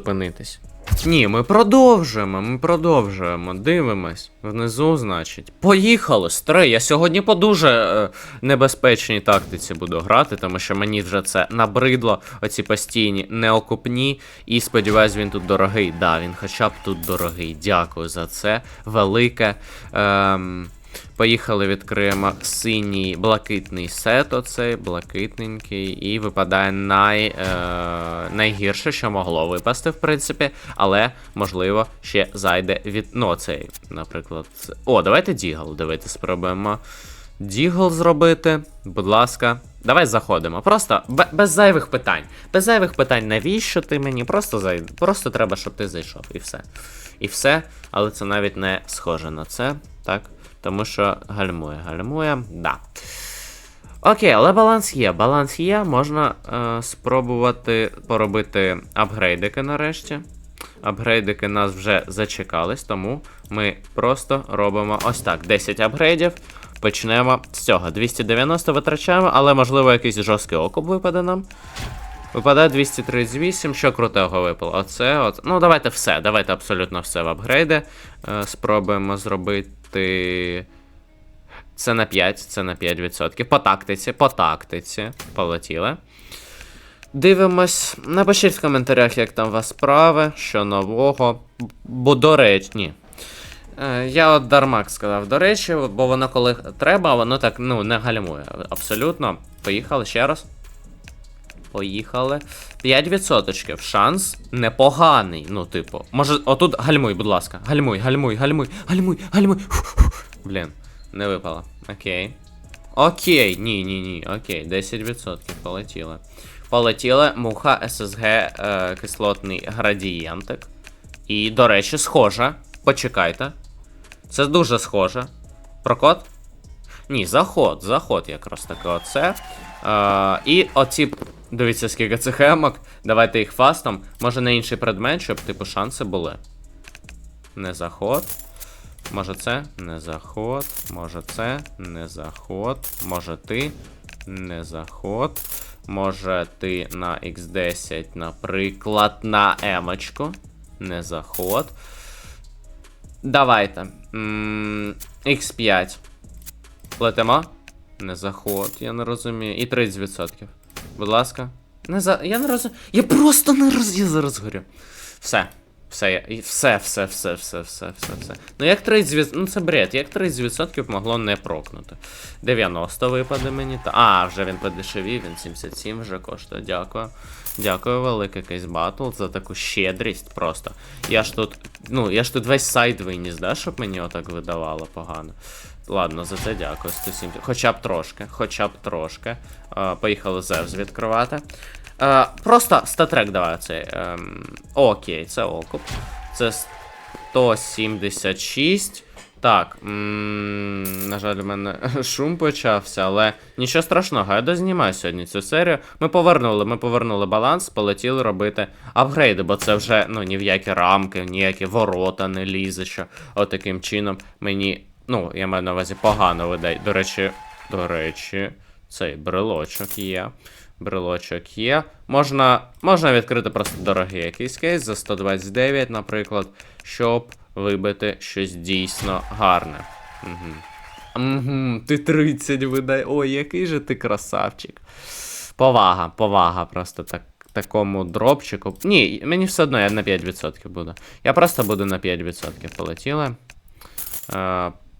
зупинитись. Ні, ми продовжуємо, ми продовжуємо. Дивимось. Внизу, значить. Поїхали, стрей. Я сьогодні по дуже е, небезпечній тактиці буду грати, тому що мені вже це набридло, оці постійні неокупні. І сподіваюсь, він тут дорогий. Да, він хоча б тут дорогий. Дякую за це. Велике. Ем... Поїхали, відкриємо синій блакитний сет, оцей блакитненький, і випадає най, е, найгірше, що могло випасти, в принципі, але можливо ще зайде від. Ну, цей, наприклад. О, давайте Дігл. Давайте спробуємо Дігл зробити. Будь ласка. Давай заходимо. Просто бе- без зайвих питань. Без зайвих питань, навіщо ти мені? Просто зай... Просто треба, щоб ти зайшов. І все. І все. Але це навіть не схоже на це. Так. Тому що гальмує, гальмує, да. Окей, але баланс є. Баланс є, можна е, спробувати поробити апгрейдики нарешті. Апгрейдики нас вже зачекались, тому ми просто робимо ось так: 10 апгрейдів. Почнемо з цього. 290 витрачаємо, але можливо якийсь жорсткий окуп випаде нам. Випадає 238, що крутого випало? Оце, от. Ну, давайте все. Давайте абсолютно все в апгрейди. Е, спробуємо зробити. Це на 5, це на 5%. По тактиці, по тактиці. Полетіли. Дивимось. Напишіть в коментарях, як там у вас справи, що нового. Бо до речі, ні. Е, Я от Дармак сказав, до речі, бо воно коли треба, воно так ну, не гальмує. Абсолютно. Поїхали ще раз. Поїхали. 5% шанс непоганий. Ну, типу. Може, отут гальмуй, будь ласка. Гальмуй, гальмуй, гальмуй, гальмуй, гальмуй. Блін, не випало. Окей. Окей, ні, ні, ні. Окей, 10% полетіли. Полетіли муха SSG е, кислотний градієнтик. І, до речі, схожа. Почекайте. Це дуже схоже. Прокот? Ні, заход, заход якраз таки оце. Е, і оці. Дивіться, скільки цих емок. Давайте їх фастом. Може на інший предмет, щоб, типу, шанси були. Не заход. Може це? Не заход. Може це? Не заход. Може ти? Не заход. Може ти на X10, наприклад, на емочку. Не заход. Давайте. М, X5. Летимо? Не заход, я не розумію. І 30%. Будь ласка. Не за. Я не розумію. Я просто не роз... Я зараз горю. Все. Все, я... все, все, все, все, все, все, все. Ну як 30%, ну це бред, як 30% могло не прокнути. 90 випаде мені. Та... А, вже він подешевів, він 77 вже коштує. Дякую. Дякую, велике кейс батл за таку щедрість просто. Я ж тут. Ну, я ж тут весь сайт виніс, да, щоб мені отак видавало погано. Ладно, за це дякую. 170. Хоча б трошки, хоча б трошки. Е, поїхали Зевс відкривати. Е, просто статрек давай цей. Ем, окей, це окуп. Це 176. Так. м, на жаль, у мене шум почався, але нічого страшного, я дознімаю сьогодні цю серію. Ми повернули, ми повернули баланс, полетіли робити апгрейди, бо це вже ну, ні в які рамки, ніякі ворота не лізе, що отаким чином мені. Ну, я маю на увазі погано видає. До речі, до речі, цей брелочок є. Брелочок є. Можна, можна відкрити просто дорогий якийсь кейс за 129, наприклад, щоб вибити щось дійсно гарне. Угу. Угу, ти 30 видай. Ой, який же ти красавчик. Повага, повага просто так. Такому дропчику. Ні, мені все одно я на 5% буду. Я просто буду на 5% полетіли.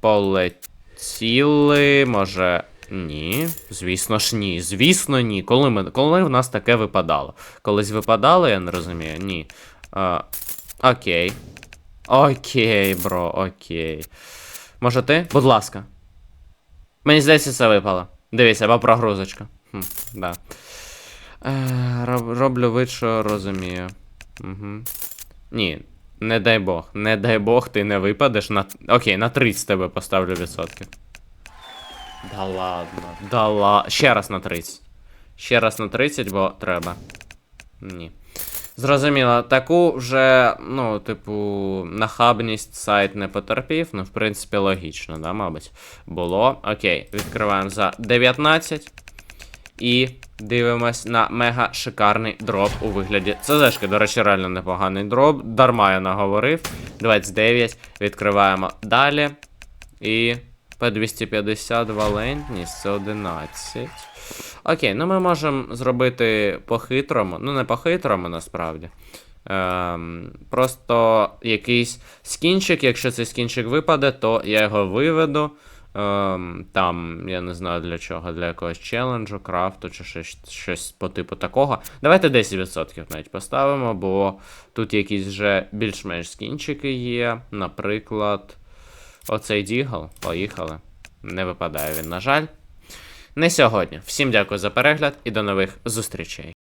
Полетіли. Може. Ні. Звісно ж, ні. Звісно, ні. Коли ми, коли в нас таке випадало? Колись випадало, я не розумію. Ні. Е, окей. Окей, бро, окей. Може ти? Будь ласка. Мені здається, це випало. Дивіться, або прогрузочка. Хм, да. Е, роб, роблю вид, що розумію. Угу. Ні, не дай Бог. Не дай Бог, ти не випадеш на. Окей, на 30 тебе поставлю відсотків. Да ладно, да ладно. Ще раз на 30. Ще раз на 30, бо треба. Ні. Зрозуміло, таку вже, ну, типу, нахабність сайт не потерпів. Ну, в принципі, логічно, да, мабуть. Було. Окей, відкриваємо за 19. І дивимось на мега шикарний дроп у вигляді. ЦЗшки, до речі, реально непоганий дроп. Дарма я наговорив. 29. Відкриваємо далі. І P250 валентність це 11. Окей, ну ми можемо зробити по-хитрому. Ну, не по-хитрому насправді. Ем, просто якийсь скінчик, якщо цей скінчик випаде, то я його виведу. Ем, там, я не знаю для чого, для якогось челенджу, крафту чи щось, щось по типу такого. Давайте 10% навіть поставимо, бо тут якісь вже більш-менш скінчики є. Наприклад, оцей Дігл. Поїхали. Не випадає він, на жаль. Не сьогодні. Всім дякую за перегляд і до нових зустрічей.